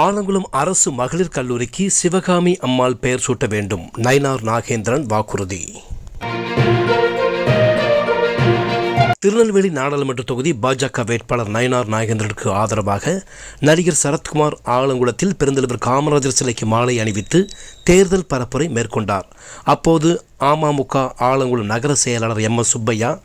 ஆலங்குளம் அரசு மகளிர் கல்லூரிக்கு சிவகாமி அம்மாள் பெயர் சூட்ட வேண்டும். நயினார் நாகேந்திரன் வாக்குறுதி. திருநெல்வேலி நாடாளுமன்ற தொகுதி பாஜக வேட்பாளர் நயனார் நாகேந்திரனுக்கு ஆதரவாக நடிகர் சரத்குமார் ஆலங்குளத்தில் பெருந்தலைவர் காமராஜர் சிலைக்கு மாலை அணிவித்து தேர்தல் பரப்புரை மேற்கொண்டார். அப்போது அமமுக ஆலங்குளம் நகர செயலாளர் எம் எஸ் சுப்பையா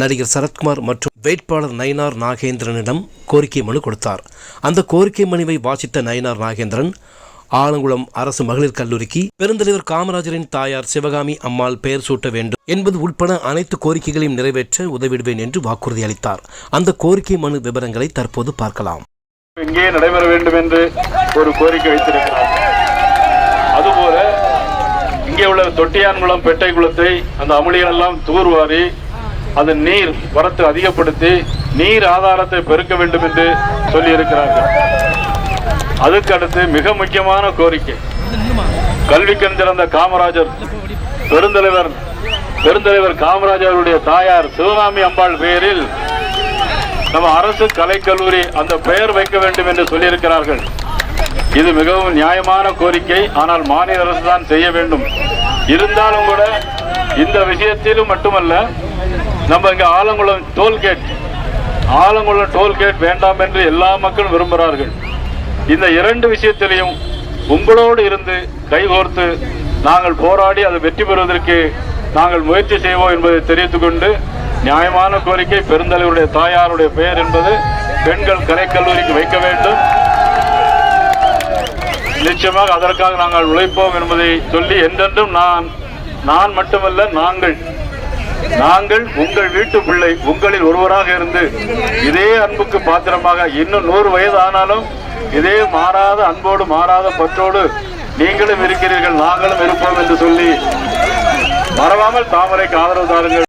நடிகர் சரத்குமார் மற்றும் வேட்பாளர் நயினார் நாகேந்திரனிடம் கோரிக்கை மனு கொடுத்தார். அந்த கோரிக்கை மனுவை வாசித்த நயினார் நாகேந்திரன் ஆலங்குளம் அரசு மகளிர் கல்லூரிக்கு பெருந்தலைவர் காமராஜரின் தாயார் சிவகாமி அம்மாள் பெயர் சூட்ட வேண்டும் என்பது உட்பட அனைத்து கோரிக்கைகளையும் நிறைவேற்ற உதவிடுவேன் என்று வாக்குறுதி அளித்தார். அந்த கோரிக்கை மனு விவரங்களை தற்போது பார்க்கலாம். இங்கே நடைபெற வேண்டும் என்று ஒரு கோரிக்கை வைத்திருக்கிறார். அதுபோல இங்கே உள்ள தொட்டியான்குளம் பெட்டை குளத்தை அந்த அமளிகள் எல்லாம் தூர்வாரி அதன் நீர் வரத்து அதிகப்படுத்தி நீர் ஆதாரத்தை பெருக்க வேண்டும் என்று சொல்லியிருக்கிறார்கள். அதுக்கு அடுத்து மிக முக்கியமான கோரிக்கை. கல்விக்கண் சிறந்த காமராஜர் பெருந்தலைவர் பெருந்தலைவர் காமராஜருடைய தாயார் சிவகாமி அம்பாள் பெயரில் நம்ம அரசு கலைக்கல்லூரி அந்த பெயர் வைக்க வேண்டும் என்று சொல்லியிருக்கிறார்கள். இது மிகவும் நியாயமான கோரிக்கை. ஆனால் மாநில அரசு தான் செய்ய வேண்டும். இருந்தாலும் கூட இந்த விஷயத்திலும் மட்டுமல்ல நம்ம இங்கே ஆலங்குளம் டோல்கேட் ஆலங்குளம் டோல்கேட் வேண்டாம் என்று எல்லா மக்களும் விரும்புகிறார்கள். இந்த இரண்டு விஷயத்திலையும் உங்களோடு இருந்து கைகோர்த்து நாங்கள் போராடி அதை வெற்றி பெறுவதற்கு நாங்கள் முயற்சி செய்வோம் என்பதை தெரிவித்துக்கொண்டு நியாயமான கோரிக்கை பெருந்தலைவருடைய தாயாருடைய பெயர் என்பது பெண்கள் கலைக்கல்லூரிக்கு வைக்க வேண்டும். நிச்சயமாக அதற்காக நாங்கள் உழைப்போம் என்பதை சொல்லி என்றென்றும் நான் நான் மட்டுமல்ல நாங்கள் நாங்கள் உங்கள் வீட்டு பிள்ளை உங்களில் ஒருவராக இருந்து இதே அன்புக்கு பாத்திரமாக இன்னும் நூறு வயது ஆனாலும் இதே மாறாத அன்போடு மாறாத பற்றோடு நீங்களும் இருக்கிறீர்கள் நாங்களும் இருப்போம் என்று சொல்லி மறவாமல் தாமரைக்கு ஆதரவு தாருங்கள்.